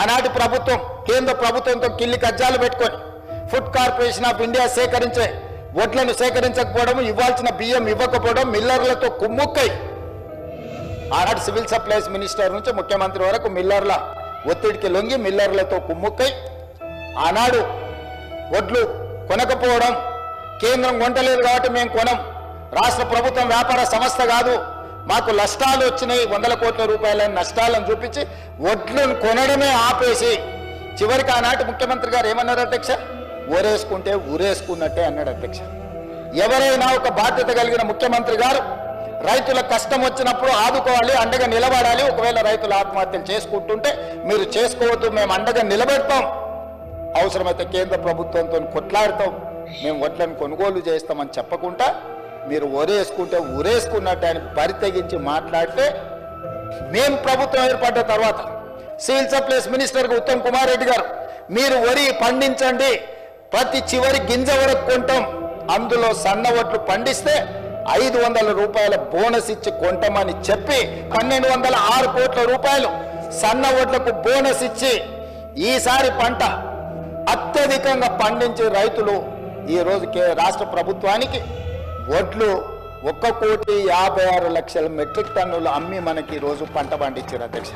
ఆనాటి ప్రభుత్వం కేంద్ర ప్రభుత్వంతో కిల్లి కజ్జాలు పెట్టుకొని ఫుడ్ కార్పొరేషన్ ఆఫ్ ఇండియా సేకరించే వడ్లను సేకరించకపోవడం ఇవ్వాల్సిన బియ్యం ఇవ్వకపోవడం మిల్లర్లతో కుమ్ముక్కై. ఆనాడు సివిల్ సప్లైస్ మినిస్టర్ నుంచి ముఖ్యమంత్రి వరకు మిల్లర్ల ఒత్తిడికి లొంగి మిల్లర్లతో కుమ్ముక్కై. ఆనాడు వడ్లు కొనకపోవడం కేంద్రం కొంటలేదు కాబట్టి మేము కొనం. రాష్ట్ర ప్రభుత్వం వ్యాపార సంస్థ కాదు. మాకు నష్టాలు వచ్చినాయి వందల కోట్ల రూపాయల నష్టాలను చూపించి వడ్లను కొనడమే ఆపేసి చివరికి ఆనాటి ముఖ్యమంత్రి గారు ఏమన్నారు అధ్యక్ష? ఊరేసుకుంటే ఊరేసుకున్నట్టే అన్నాడు అధ్యక్ష. ఎవరైనా ఒక బాధ్యత కలిగిన ముఖ్యమంత్రి గారు రైతుల కష్టం వచ్చినప్పుడు ఆదుకోవాలి అండగా నిలబడాలి ఒకవేళ రైతులు ఆత్మహత్యలు చేసుకుంటుంటే మీరు చేసుకోవద్దు మేము అండగా నిలబెడతాం. అవసరమైతే కేంద్ర ప్రభుత్వంతో కొట్లాడతాం మేము వడ్లను కొనుగోలు చేస్తామని చెప్పకుండా మీరు ఒరేసుకుంటే ఉరేసుకున్నట్టు అని పరితగించి మాట్లాడితే మేము ప్రభుత్వం ఏర్పడ్డ తర్వాత సివిల్ సప్లైస్ మినిస్టర్గా ఉత్తమ్ కుమార్ రెడ్డి గారు మీరు వరి పండించండి ప్రతి చివరి గింజ వరకు కొంటాం అందులో సన్న వడ్లు పండిస్తే ఐదు వందల రూపాయల బోనస్ ఇచ్చి కొంటామని చెప్పి పన్నెండు వందల ఆరు కోట్ల రూపాయలు సన్న వడ్లకు బోనస్ ఇచ్చి ఈసారి పంట అత్యధికంగా పండించే రైతులు ఈ రాష్ట్ర ప్రభుత్వానికి వడ్లు ఒక్క కోటి యాభై ఆరు లక్షల మెట్రిక్ టన్నులు అమ్మి మనకి రోజు పంట పండించారు అధ్యక్ష.